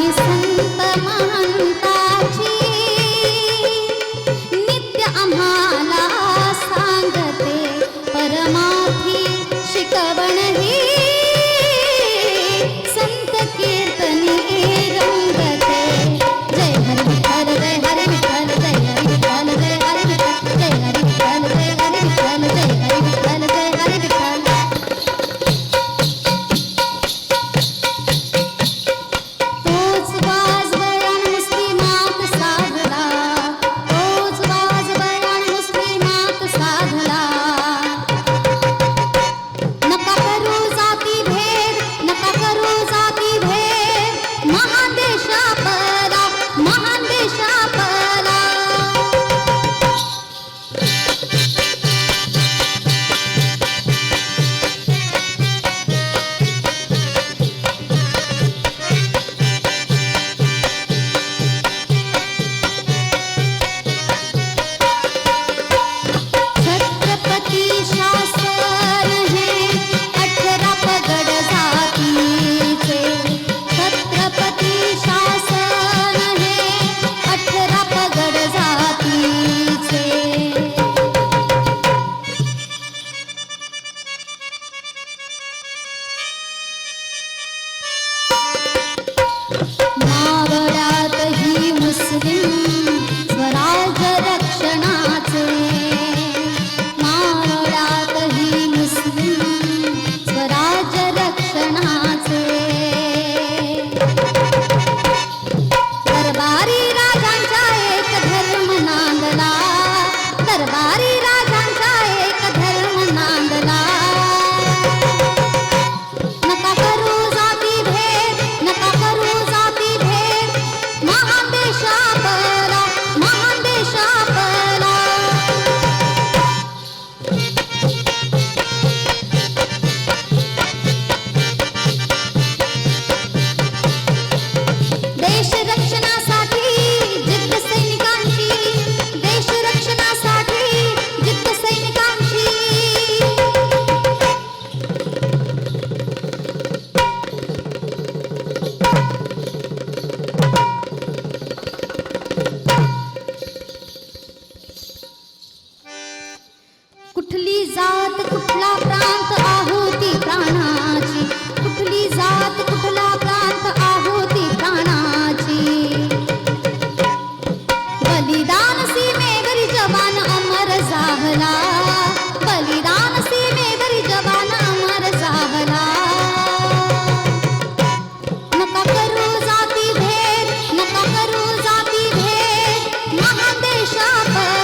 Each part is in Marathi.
Please. আশা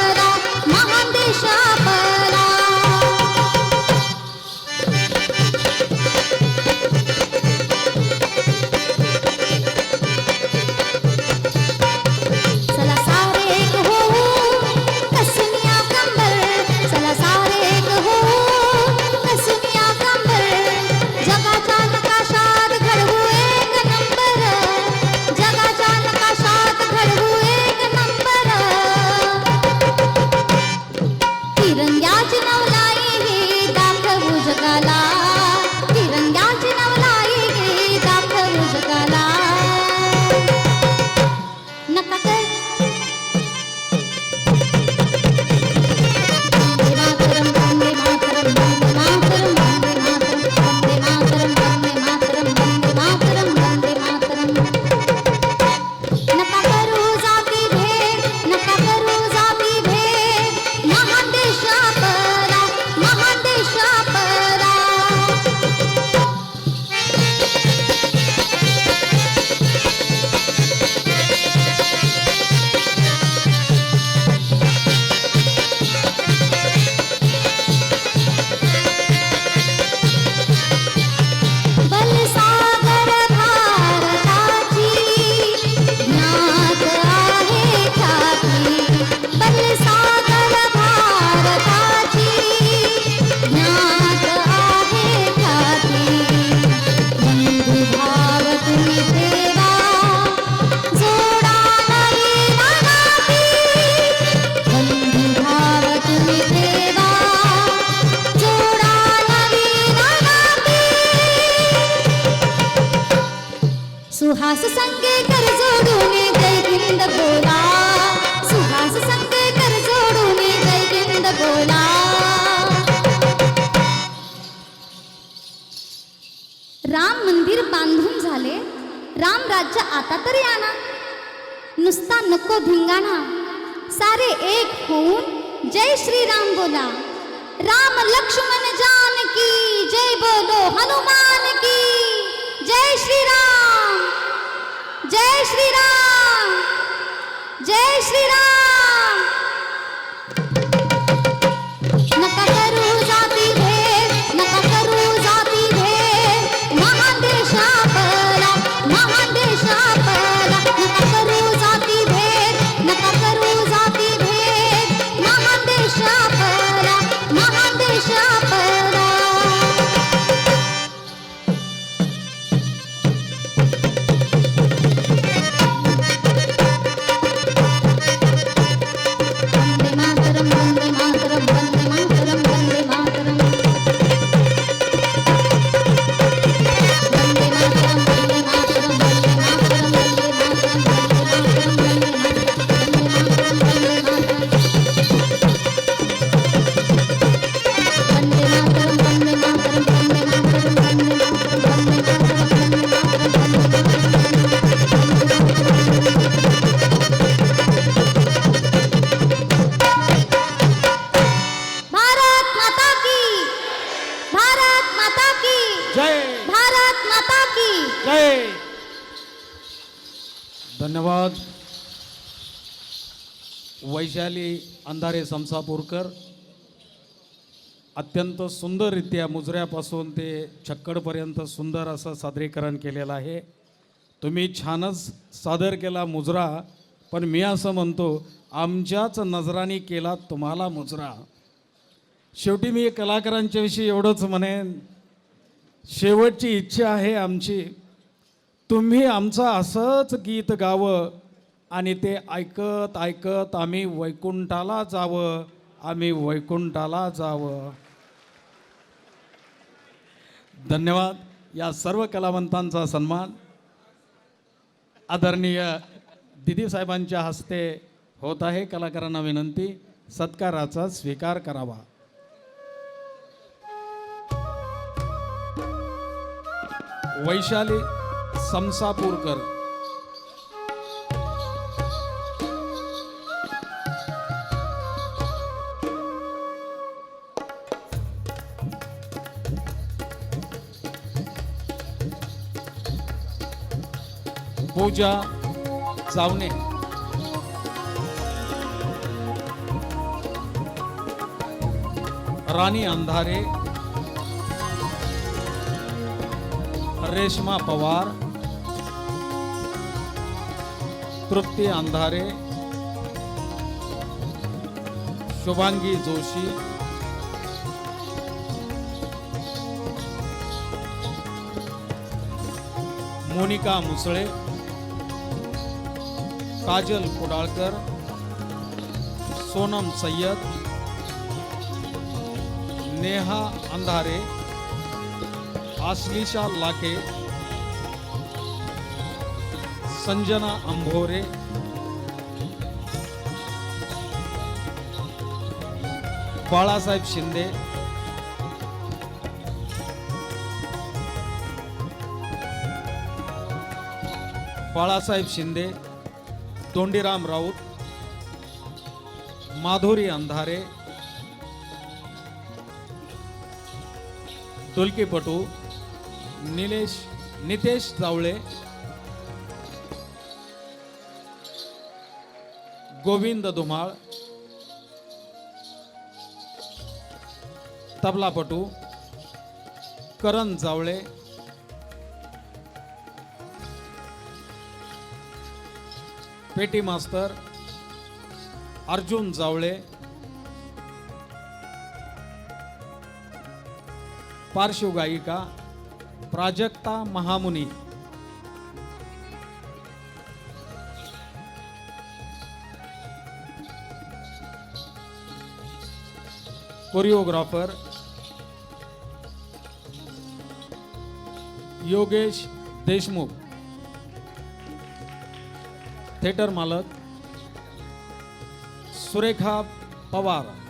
राज्य आता तरी आना नुसता नको धिंगाणा. सारे एक होऊन जय श्री राम बोला. राम लक्ष्मण जान की जय बोलो हनुमान की. जय श्री राम जय श्री राम जय श्रीराम. की। जय। भारत माता की। जय। धन्यवाद। वैशाली अंधारे समसापूरकर अत्यंत सुंदररित्या मुजऱ्यापासून ते छक्कडपर्यंत सुंदर असं सादरीकरण केलेलं आहे. तुम्ही छानच सादर केला मुजरा पण मी असं म्हणतो आमच्याच नजराने केला तुम्हाला मुजरा. शेवटी मी कलाकारांच्या विषयी एवढंच म्हणेन शेवटची इच्छा आहे आमची. तुम्ही आमचं असंच गीत गावं आणि ते ऐकत ऐकत आम्ही वैकुंठाला जावं आम्ही वैकुंठाला जावं. धन्यवाद. या सर्व कलावंतांचा सन्मान. आदरणीय दिदी साहेबांच्या हस्ते होत आहे कलाकारांना विनंती. सत्काराचा स्वीकार करावा. वैशाली समसापूरकर. पूजा चावणे राणी अंधारे रेश्मा पवार तृप्ती अंधारे शुभांगी जोशी मोनिका मुसळे काजल कुडाळकर सोनम सय्यद नेहा अंधारे आश्लिषा लाके संजना अंभोरे बाळासाहेब शिंदे बाळासाहेब शिंदे तोंडीराम राऊत माधुरी अंधारे तुलकीपटू निलेश नितेश जावळे गोविंद धुमाळ तबलापटू करण जावळे पेटी मास्तर अर्जुन जावळे पार्श्वगायिका प्राजक्ता महामुनी. कोरिओग्राफर. योगेश देशमुख. थिएटर मालक. सुरेखा पवार.